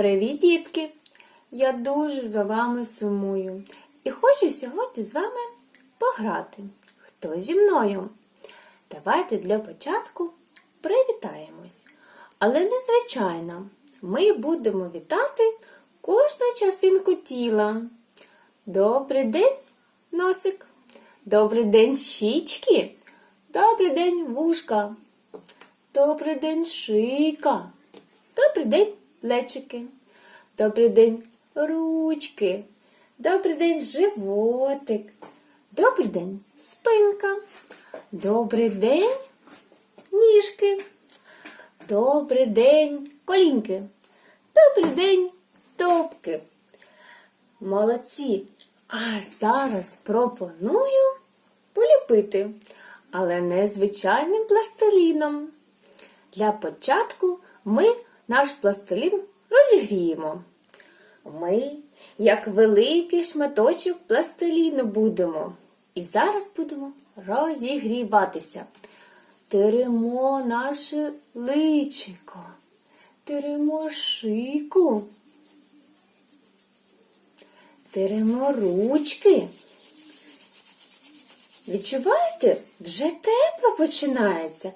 Привіт, дітки! Я дуже за вами сумую і хочу сьогодні з вами пограти. Хто зі мною? Давайте для початку привітаємось. Але незвичайно, ми будемо вітати кожну частинку тіла. Добрий день, носик. Добрий день, щічки. Добрий день, вушка. Добрий день, шийка. Добрий день, плечики. Добрий день, ручки. Добрий день, животик. Добрий день, спинка. Добрий день, ніжки. Добрий день, колінки. Добрий день, стопки. Молодці. А зараз пропоную поліпити, але не звичайним пластиліном. Для початку ми наш пластилін розігріємо. Ми, як великий шматочок пластиліну, будемо. І зараз будемо розігріватися. Теремо наше личико, теремо шийку, теремо ручки. Відчуваєте? Вже тепло починається.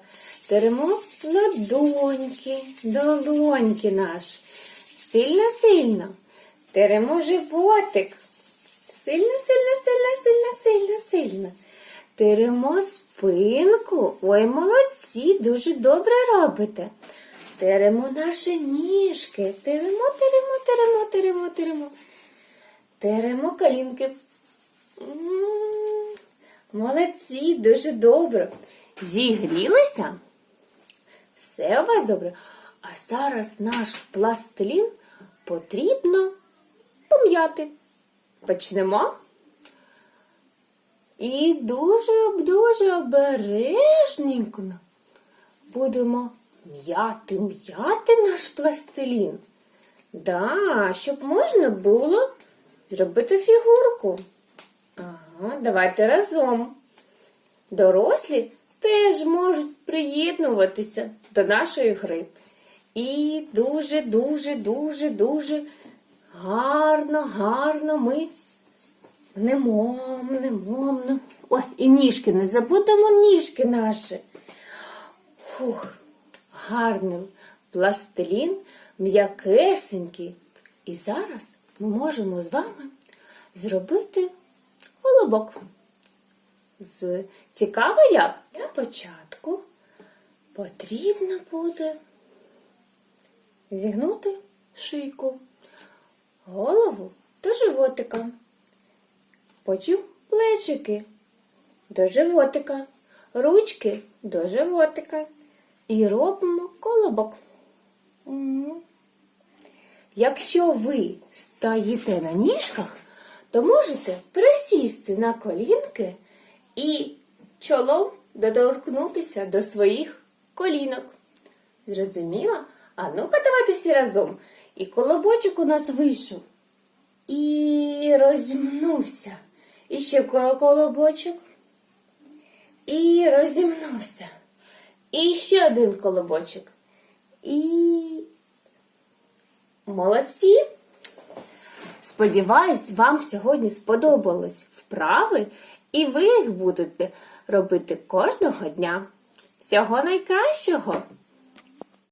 Теремо ладоньки, долоньки наші. Сильно-сильно. Теремо животик. Сильно, сильно, сильно, сильно, сильно, сильно. Теремо спинку. Ой, молодці, дуже добре робите. Теремо наші ніжки. Теремо, теремо, теремо, теремо, теремо. Теремо колінки. М, Молодці, дуже добре. Зігрілися? Все у вас добре. А зараз наш пластилін потрібно пом'яти. Почнемо. І дуже, дуже обережненько будемо м'яти, м'яти наш пластилін. Да, щоб можна було зробити фігурку. Ага, давайте разом. Дорослі теж можуть приєднуватися до нашої гри. І дуже, дуже, дуже, гарно, гарно ми мнемо, мнемо, мнемо. Ой, і ніжки не забудемо ніжки наші. Фух, гарний пластилін, м'якесенький. І зараз ми можемо з вами зробити колобок. З цікаво як? Для початку потрібно буде зігнути шийку, голову до животика. Потім плечики до животика, ручки до животика. І робимо колобок. Якщо ви стоїте на ніжках, то можете присісти на колінки і чолом доторкнутися до своїх колінок. Зрозуміло? А ну-ка давайте всі разом. І колобочок у нас вийшов. І розімнувся. І ще коло- колобочок. І розімнувся. І ще один колобочок. І молодці! Сподіваюсь, вам сьогодні сподобались вправи, і ви їх будете робити кожного дня. Всього найкращого!